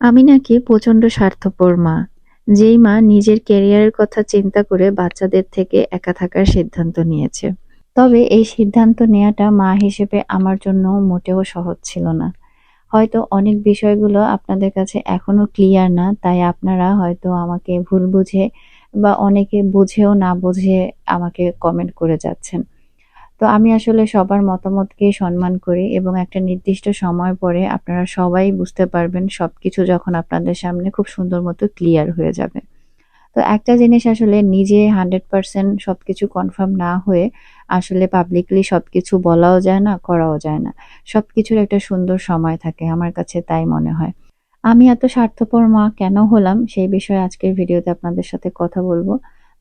আমি নাকি প্রচণ্ড স্বার্থপর মা। যেই মা নিজের ক্যারিয়ারের কথা চিন্তা করে বাচ্চাদের থেকে একা থাকার সিদ্ধান্ত নিয়েছে। তবে এই সিদ্ধান্ত নেওয়াটা মা হিসেবে আমার জন্য মোটেও সহজ ছিল না। হয়তো অনেক বিষয়গুলো আপনাদের কাছে এখনও ক্লিয়ার না, তাই আপনারা হয়তো আমাকে ভুল বুঝে বা অনেকে বুঝেও না বুঝে আমাকে কমেন্ট করে যাচ্ছেন। তো আমি আসলে সবার মতামতকে সম্মান করি এবং একটা নির্দিষ্ট সময় পরে আপনারা সবাই বুঝতে পারবেন সবকিছু যখন আপনাদের সামনে খুব সুন্দর মতো ক্লিয়ার হয়ে যাবে। তো একটা জিনিস আসলে নিজে হান্ড্রেড পার্সেন্ট সবকিছু কনফার্ম না হয়ে আসলে পাবলিকলি সবকিছু বলাও যায় না, করাও যায় না। সবকিছুর একটা সুন্দর সময় থাকে, আমার কাছে তাই মনে হয়। আমি এত স্বার্থপর মা কেন হলাম সেই বিষয়ে আজকের ভিডিওতে আপনাদের সাথে কথা বলব।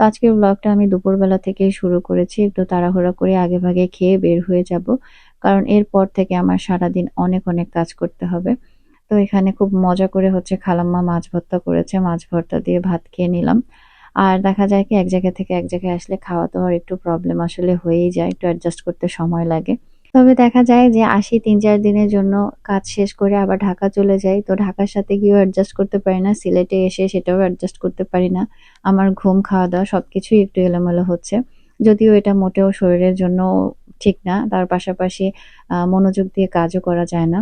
তো আজকের ব্লগটা আমি দুপুরবেলা থেকেই শুরু করেছি। একটু তাড়াহুড়া করে আগে ভাগে খেয়ে বের হয়ে যাব। কারণ এরপর থেকে আমার সারাদিন অনেক অনেক কাজ করতে হবে। তো এখানে খুব মজা করে হচ্ছে খালাম্মা মাছ ভর্তা করেছে। মাছ ভর্তা দিয়ে ভাত খেয়ে নিলাম। আর দেখা যায় কি, এক জায়গা থেকে এক জায়গায় আসলে খাওয়া দাওয়ার একটু প্রবলেম আসলে হয়েই যায়। একটু অ্যাডজাস্ট করতে সময় লাগে। তবে দেখা যায় যে আসি তিন চার দিনের জন্য কাজ শেষ করে আবার ঢাকা চলে যাই। তো ঢাকার সাথে গিয়েও অ্যাডজাস্ট করতে পারি না, সিলেটে এসে সেটাও অ্যাডজাস্ট করতে পারি না। আমার ঘুম খাওয়া দাওয়া সব কিছুই একটু এলোমেলো হচ্ছে। যদিও এটা মোটেও শরীরের জন্য ঠিক না, তার পাশাপাশি মনোযোগ দিয়ে কাজও করা যায় না।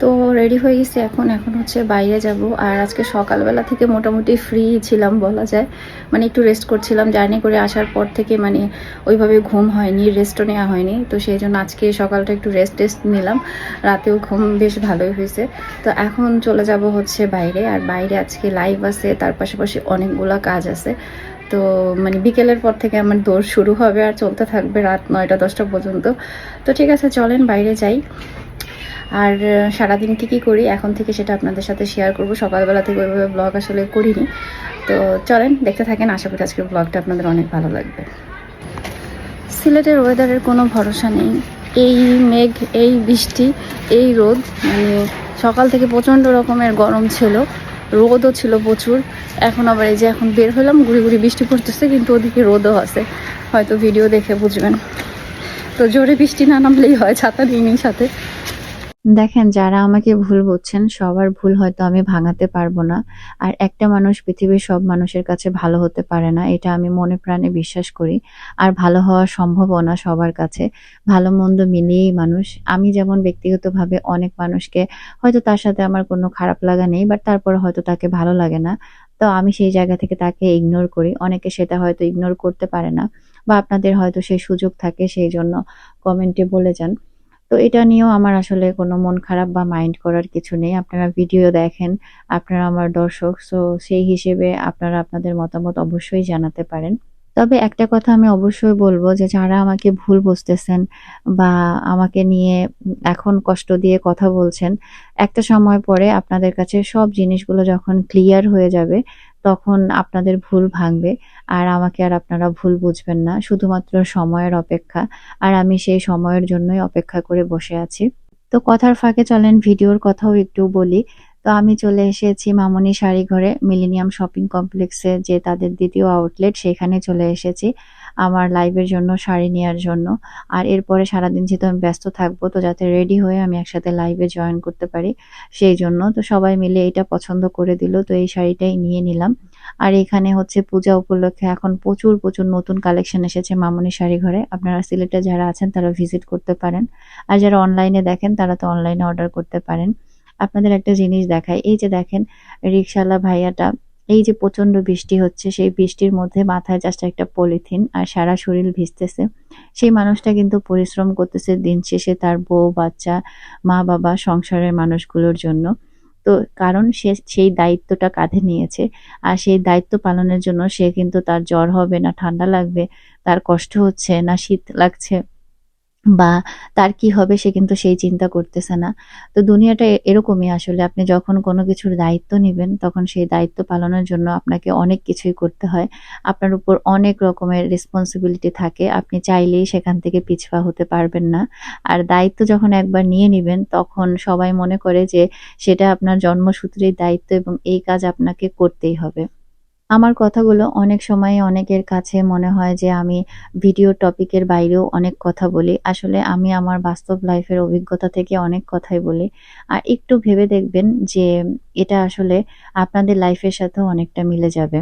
তো রেডি হয়ে গেছি, এখন এখন হচ্ছে বাইরে যাব। আর আজকে সকালবেলা থেকে মোটামুটি ফ্রি ছিলাম বলা যায়। মানে একটু রেস্ট করছিলাম জার্নি করে আসার পর থেকে মানে ওইভাবে ঘুম হয়নি রেস্টও নেওয়া হয়নি। তো সেই জন্য আজকে সকালটা একটু রেস্ট টেস্ট নিলাম। রাতেও ঘুম বেশ ভালোই হয়েছে। তো এখন চলে যাব হচ্ছে বাইরে। আর বাইরে আজকে লাইভ আছে, তার পাশাপাশি অনেকগুলো কাজ আছে। তো মানে বিকেলের পর থেকে আমার দৌড় শুরু হবে আর চলতে থাকবে রাত নয়টা দশটা পর্যন্ত। তো ঠিক আছে, চলেন বাইরে যাই। আর সারাদিন কী কী করি, এখন থেকে সেটা আপনাদের সাথে শেয়ার করব। সকালবেলা থেকে ওইভাবে ব্লগ আসলে করিনি। তো চলেন, দেখতে থাকেন। আশা করি আজকের ব্লগটা আপনাদের অনেক ভালো লাগবে। সিলেটের ওয়েদারের কোনো ভরসা নেই। এই মেঘ, এই বৃষ্টি, এই রোদ মানে সকাল থেকে প্রচণ্ড রকমের গরম ছিল। রোদও ছিল প্রচুর। এখন আবার এই যে এখন বের হলাম, ঘুরি ঘুরি বৃষ্টি পড়তেছে, কিন্তু ওদিকে রোদও আছে। হয়তো ভিডিও দেখে বুঝবেন। তো জোরে বৃষ্টি না নামলেই হয়, ছাতা নিয়ে সাথে। দেখেন, যারা আমাকে ভুল বুঝছেন, সবার ভুল হয়তো আমি ভাঙাতে পারব না। আর একটা মানুষ পৃথিবীর সব মানুষের কাছে ভালো হতে পারে না, এটা আমি মনে প্রাণে বিশ্বাস করি। আর ভালো হওয়া সম্ভবও না সবার কাছে। ভালো মন্দ মিলিয়েই মানুষ। আমি যেমন ব্যক্তিগতভাবে অনেক মানুষকে, হয়তো তার সাথে আমার কোনো খারাপ লাগা নেই, বাট তারপরে হয়তো তাকে ভালো লাগে না। তো আমি সেই জায়গা থেকে তাকে ইগনোর করি। অনেকে সেটা হয়তো ইগনোর করতে পারে না, বা আপনাদের হয়তো সেই সুযোগ থাকে, সেই জন্য কমেন্টে বলে যান। তো এটা নিয়েও আমার আসলে কোনো মন খারাপ বা মাইন্ড করার কিছু নেই। আপনারা ভিডিও দেখেন, আপনারা আমার দর্শক সো সেই হিসেবে আপনারা আপনাদের মতামত অবশ্যই জানাতে পারেন। তবে একটা কথা আমি অবশ্যই বলব যে, যারা আমাকে ভুল বুঝতেছেন বা আমাকে নিয়ে এখন কষ্ট দিয়ে কথা বলছেন, একটা সময় পরে আপনাদের কাছে সব জিনিসগুলো যখন ক্লিয়ার হয়ে যাবে তখন আপনাদের ভুল ভাঙবে আর আমাকে আর আপনারা ভুল বুঝবেন না। শুধুমাত্র সময়ের অপেক্ষা আর আমি সেই সময়ের জন্যই অপেক্ষা করে বসে আছি। তো কথার ফাঁকে চলেন, ভিডিওর কথাও একটু বলি। তো আমি চলে এসেছি মামনি শাড়ি ঘরে, মিলেনিয়াম শপিং কমপ্লেক্সে, যে তাদের দ্বিতীয় আউটলেট সেখানে চলে এসেছি আমার লাইভের জন্য, শাড়ি নেওয়ার জন্য। আর এরপরে সারাদিন যেহেতু আমি ব্যস্ত থাকব, তো যাতে রেডি হয়ে আমি একসাথে লাইভে জয়েন করতে পারি, সেই জন্য। তো সবাই মিলে এটা পছন্দ করে দিল, তো এই শাড়িটাই নিয়ে নিলাম। আর এখানে হচ্ছে পূজা উপলক্ষে এখন প্রচুর প্রচুর নতুন কালেকশন এসেছে মামনি শাড়ি ঘরে। আপনারা সিলেটে যারা আছেন তারা ভিজিট করতে পারেন। আর যারা অনলাইনে দেখেন, তারা তো অনলাইনে অর্ডার করতে পারেন। আপনাদের একটা জিনিস দেখায় এই যে দেখেন রিক্সাওয়ালা ভাইয়াটা, এই যে প্রচণ্ড বৃষ্টি হচ্ছে, সেই বৃষ্টির মধ্যে মাথায় জাস্ট একটা পলিথিন আর সারা শরীর ভিজতেছে। সেই মানুষটা কিন্তু পরিশ্রম করতেছে দিন শেষে তার বউ, বাচ্চা, মা, বাবা, সংসারের মানুষগুলোর জন্য। তো কারণ সে সেই দায়িত্বটা কাঁধে নিয়েছে আর সেই দায়িত্ব পালনের জন্য সে কিন্তু তার জ্বর হবে না, ঠান্ডা লাগবে, তার কষ্ট হচ্ছে না, শীত লাগছে। বা তার কি হবে সে কিন্তু সেই চিন্তা করতেছে না। তো দুনিয়াটা এরকমই আসলে। আপনি যখন কোনো কিছুর দায়িত্ব নেবেন, তখন সেই দায়িত্ব পালনের জন্য আপনাকে অনেক কিছুই করতে হয়। আপনার উপর অনেক রকমের রেসপন্সিবিলিটি থাকে। আপনি চাইলেই সেখান থেকে পিছপা হতে পারবেন না। আর দায়িত্ব যখন একবার নিয়ে নেবেন, তখন সবাই মনে করে যে সেটা আপনার জন্মসূত্রেই দায়িত্ব এবং এই কাজ আপনাকে করতেই হবে। আমার কথাগুলো অনেক সময় অনেকের কাছে মনে হয় যে আমি ভিডিও টপিকের বাইরেও অনেক কথা বলি। আসলে আমি আমার বাস্তব লাইফের অভিজ্ঞতা থেকে অনেক কথাই বলি। আর একটু ভেবে দেখবেন যে এটা আসলে আপনাদের লাইফের সাথেও অনেকটা মিলে যাবে।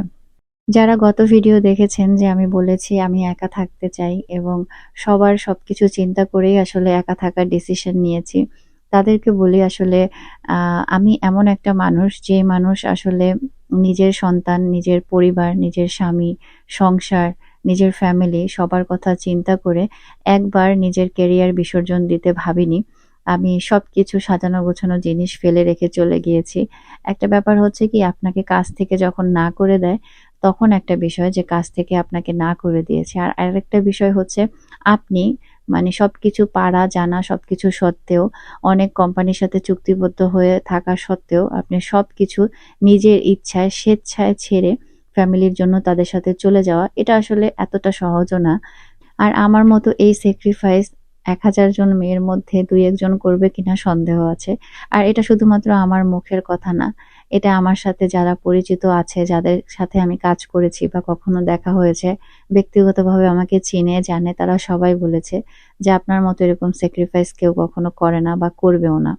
যারা গত ভিডিও দেখেছেন যে আমি বলেছি আমি একা থাকতে চাই এবং সবার সব কিছু চিন্তা করেই আসলে একা থাকার ডিসিশন নিয়েছি, তাদেরকে বলি আসলে আমি এমন একটা মানুষ যে মানুষ আসলে নিজের সন্তান, নিজের পরিবার, নিজের স্বামী, সংসার, নিজের ফ্যামিলি সবার কথা চিন্তা করে একবার নিজের কেরিয়ার বিসর্জন দিতে ভাবিনি। আমি সব কিছু সাজানো গোছানো জিনিস ফেলে রেখে চলে গিয়েছি। একটা ব্যাপার হচ্ছে কি, আপনাকে কাজ থেকে যখন না করে দেয়, তখন একটা বিষয় যে কাজ থেকে আপনাকে না করে দিয়েছে। আর আরেকটা বিষয় হচ্ছে, আপনি মানে সবকিছু পারা, জানা সবকিছু সত্ত্বেও, অনেক কোম্পানির সাথে চুক্তিবদ্ধ হয়ে থাকা সত্ত্বেও আপনি সবকিছু নিজের ইচ্ছায়, স্বেচ্ছায় ছেড়ে ফ্যামিলির জন্য তাদের সাথে চলে যাওয়া, এটা আসলে এতটা সহজও না। আর আমার মতো এই স্যাক্রিফাইস এক হাজার জন মেয়ের মধ্যে দুই একজন করবে কিনা সন্দেহ আছে। আর এটা শুধুমাত্র আমার মুখের কথা না এটা আমার সাথে যারা পরিচিত আছে, যাদের সাথে আমি কাজ করেছি বা কখনো দেখা হয়েছে, ব্যক্তিগতভাবে আমাকে চিনে, জানে, তারা সবাই বলেছে যে আপনার মতো এরকম স্যাক্রিফাইস কেউ কখনো করে না বা করবেও না।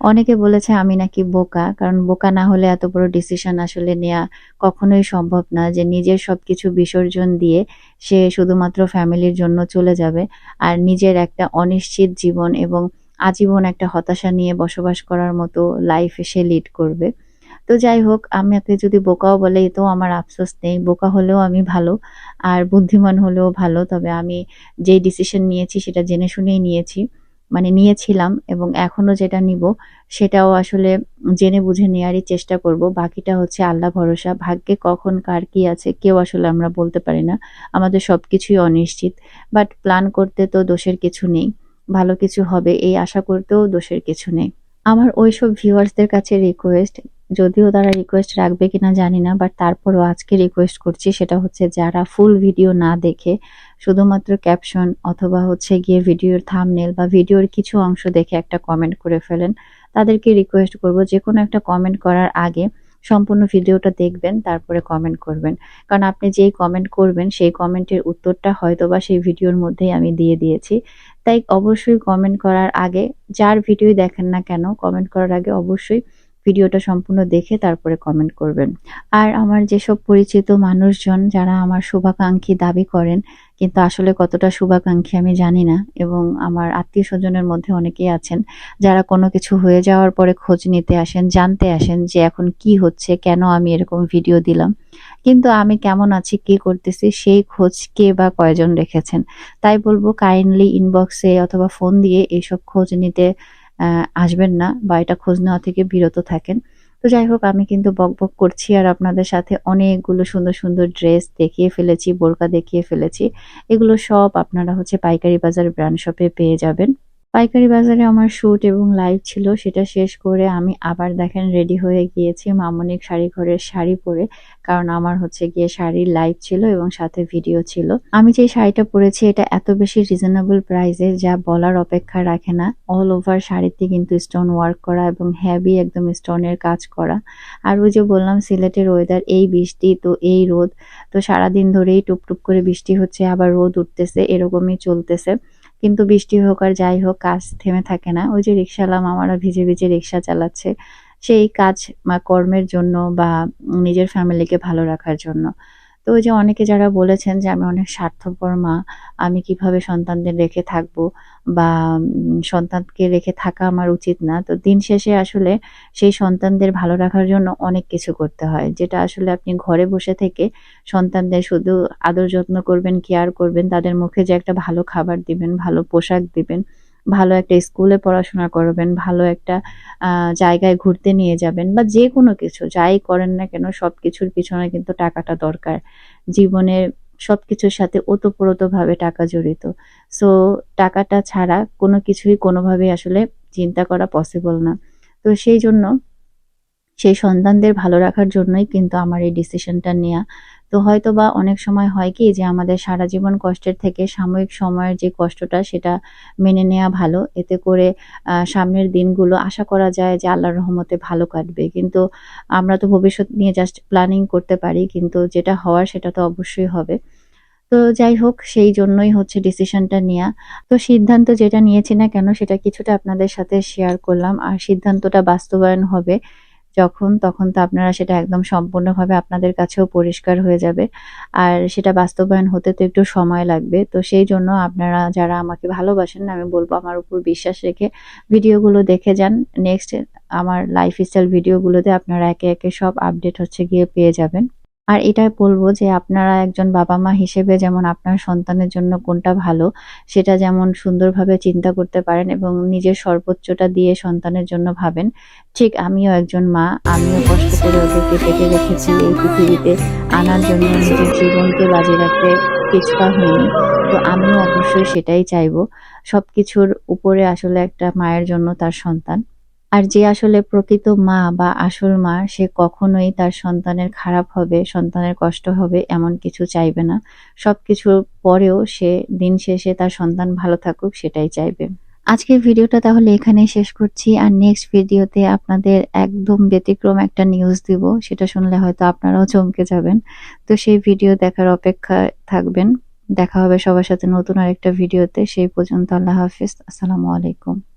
অনেকে বলেছে আমি নাকি বোকা, কারণ বোকা না হলে এত বড় ডিসিশন আসলে নেওয়া কখনোই সম্ভব না যে নিজের সবকিছু বিসর্জন দিয়ে সে শুধুমাত্র ফ্যামিলির জন্য চলে যাবে আর নিজের একটা অনিশ্চিত জীবন এবং আজীবন একটা হতাশা নিয়ে বসবাস করার মতো লাইফ সে লিড করবে। তো যাই হোক আমাকে যদি বোকাও বলে এতেও আমার আফসোস নেই। বোকা হলেও আমি ভালো, আর বুদ্ধিমান হলেও ভালো। তবে আমি যেই ডিসিশন নিয়েছি সেটা জেনে শুনেই নিয়েছি মানে নিয়েছিলাম এবং এখনও যেটা নিব, সেটাও আসলে জেনে বুঝে নেওয়ারই চেষ্টা করব। বাকিটা হচ্ছে আল্লাহ ভরসা। ভাগ্যে কখন কার কি আছে, কেউ আসলে আমরা বলতে পারি না। আমাদের সব কিছুই অনিশ্চিত। বাট প্ল্যান করতে তো দোষের কিছু নেই। ভালো কিছু হবে, এই আশা করতেও দোষের কিছু নেই। আমার ওইসব ভিউয়ার্সদের কাছে রিকোয়েস্ট যদিও তারা রিকোয়েস্ট রাখবে কিনা জানি না বাট তারপরও আজকে রিকোয়েস্ট করছি, সেটা হচ্ছে যারা ফুল ভিডিও না দেখে, শুধুমাত্র ক্যাপশন অথবা হচ্ছে গিয়ে ভিডিওর থামনেল বা ভিডিওর কিছু অংশ দেখে একটা কমেন্ট করে ফেলেন, তাদেরকে রিকোয়েস্ট করব যে কোনো একটা কমেন্ট করার আগে সম্পূর্ণ ভিডিওটা দেখবেন, তারপরে কমেন্ট করবেন। কারণ আপনি যেই কমেন্ট করবেন, সেই কমেন্টের উত্তরটা হয়তো বা সেই ভিডিওর মধ্যেই আমি দিয়ে দিয়েছি। তাই অবশ্যই কমেন্ট করার আগে, যার ভিডিও দেখেন না কেন কমেন্ট করার আগে অবশ্যই ভিডিওটা সম্পূর্ণ দেখে তারপরে কমেন্ট করবেন। আর আমার যেসব পরিচিত মানুষজন যারা আমার শুভাকাঙ্ক্ষী দাবি করেন, কিন্তু আসলে কতটা শুভাকাঙ্ক্ষী আমি জানি না, এবং আমার আত্মীয় স্বজনের মধ্যে অনেকেই আছেন, যারা কোনো কিছু হয়ে যাওয়ার পরে খোঁজ নিতে আসেন, জানতে আসেন যে এখন কি হচ্ছে, কেন আমি এরকম ভিডিও দিলাম। কিন্তু আমি কেমন আছি, কি করতেছি, সেই খোঁজ কে বা কয়জন রেখেছেন? তাই বলব কাইন্ডলি ইনবক্সে অথবা ফোন দিয়ে এইসব খোঁজ নিতে আসবেন না বা এটা খোঁজ নেওয়া থেকে বিরত থাকেন। তো যাই হোক, আমি কিন্তু বক বক করছি আর আপনাদের সাথে অনেকগুলো সুন্দর সুন্দর ড্রেস দেখিয়ে ফেলেছি, বোরকা দেখিয়ে ফেলেছি। এগুলো সব আপনারা হচ্ছে পাইকারি বাজার ব্র্যান্ড শপে পেয়ে যাবেন। পাইকারি বাজারে আমার শ্যুট এবং লাইভ ছিল, সেটা শেষ করে আমি আবার দেখেন রেডি হয়ে গিয়েছি মামনিক শাড়ি ঘরের শাড়ি পরে, কারণ আমার হচ্ছে গিয়ে শাড়ির লাইভ ছিল এবং সাথে ভিডিও ছিল। আমি যে শাড়িটা পরেছি, এটা এত বেশি রিজনেবল প্রাইসে যা বলার অপেক্ষা রাখে না। অল ওভার শাড়িতে কিন্তু স্টোন ওয়ার্ক করা এবং হ্যাভি একদম স্টোনের কাজ করা। আর ওই যে বললাম, সিলেটের ওয়েদার এই বৃষ্টি, তো এই রোদ, তো সারাদিন ধরেই টুপটুপ করে বৃষ্টি হচ্ছে, আবার রোদ উঠতেছে, এরকমই চলতেছে। কিন্তু বৃষ্টি হোক আর যাই হোক, কাজ থেমে থাকে না। ওই যে রিক্সাওয়ালা মামারা ভিজে ভিজে রিক্সা চালাচ্ছে, সেই কাজ কর্মের জন্য বা নিজের ফ্যামিলিকে ভালো রাখার জন্য। তো ওই যে অনেকে যারা বলেছেন যে আমি অনেক স্বার্থপর মা, আমি কীভাবে সন্তানদের রেখে থাকব বা সন্তানকে রেখে থাকা আমার উচিত না। তো দিন শেষে আসলে সেই সন্তানদের ভালো রাখার জন্য অনেক কিছু করতে হয়। যেটা আসলে আপনি ঘরে বসে থেকে সন্তানদের শুধু আদর যত্ন করবেন কেয়ার করবেন, তাদের মুখে যে একটা ভালো খাবার দিবেন, ভালো পোশাক দিবেন ভালো একটা স্কুলে পড়াশোনা করবেন, ভালো একটা জায়গায় ঘুরতে নিয়ে যাবেন বা যে কোনো কিছু, যাই করেন না কেন সব কিছুর পিছনে কিন্তু টাকাটা দরকার। জীবনের সব কিছুর সাথে ওতপ্রোতভাবে টাকা জড়িত। সো টাকাটা ছাড়া কোনো কিছুই কোনোভাবেই আসলে চিন্তা করা পসিবল না। তো সেই জন্য সেই সন্তানদের ভালো রাখার জন্যই কিন্তু আমার এই ডিসিশনটা নেওয়া তো হয়তো বা অনেক সময় হয় কি যে আমাদের সারা জীবন কষ্টের থেকে সাময়িক সময়ের যে কষ্টটা সেটা মেনে নেওয়া ভালো। এতে করে সামনের দিনগুলো আশা করা যায় যে আল্লাহর রহমতে ভালো কাটবে। কিন্তু আমরা তো ভবিষ্যৎ নিয়ে জাস্ট প্ল্যানিং করতে পারি, কিন্তু যেটা হওয়ার সেটা তো অবশ্যই হবে। তো যাই হোক, সেই জন্যই হচ্ছে ডিসিশনটা নেওয়া তো সিদ্ধান্ত যেটা নিয়েছি না কেন সেটা কিছুটা আপনাদের সাথে শেয়ার করলাম। আর সিদ্ধান্তটা বাস্তবায়ন হবে। যখন, তখন তো আপনারা সেটা একদম সম্পূর্ণভাবে আপনাদের কাছেও পরিষ্কার হয়ে যাবে। আর সেটা বাস্তবায়ন হতে তো একটু সময় লাগবে। তো সেই জন্য আপনারা যারা আমাকে ভালোবাসেন, আমি বলব আমার উপর বিশ্বাস রেখে ভিডিওগুলো দেখে যান। নেক্সট আমার লাইফস্টাইল ভিডিওগুলোতে আপনারা একে একে সব আপডেট হচ্ছে গিয়ে পেয়ে যাবেন। আর এটা বলব যে আপনারা একজন বাবা মা হিসেবে যেমন আপনার সন্তানের জন্য কোনটা ভালো, সেটা যেমন সুন্দরভাবে চিন্তা করতে পারেন এবং নিজের সর্বোচ্চটা দিয়ে সন্তানের জন্য ভাবেন। ঠিক আমিও একজন মা, আমিও কষ্ট করে ওদেরকে পেটে রেখেছি এই পৃথিবীতে। আনার জন্য নিজের জীবনকে বাজে রাখতে পিছপা হয়নি, তো আমিও অবশ্যই সেটাই চাইব। সব কিছুর উপরে আসলে একটা মায়ের জন্য তার সন্তান। আর যে আসলে প্রকৃত মা বা আসল মা, সে কখনোই তার সন্তানের খারাপ হবে, সন্তানের কষ্ট হবে এমন কিছু চাইবে না। সব সবকিছুর পরেও সে দিন শেষে তার সন্তান ভালো থাকুক, সেটাই চাইবে। আজকের ভিডিওটা তাহলে এখানেই শেষ করছি। আর নেক্সট ভিডিওতে আপনাদের একদম ব্যতিক্রম একটা নিউজ দিব। সেটা শুনলে হয়তো আপনারাও চমকে যাবেন। তো সেই ভিডিও দেখার অপেক্ষায় থাকবেন। দেখা হবে সবার সাথে নতুন আরেকটা ভিডিওতে। সেই পর্যন্ত আল্লাহ হাফিজ। আসসালামু আলাইকুম।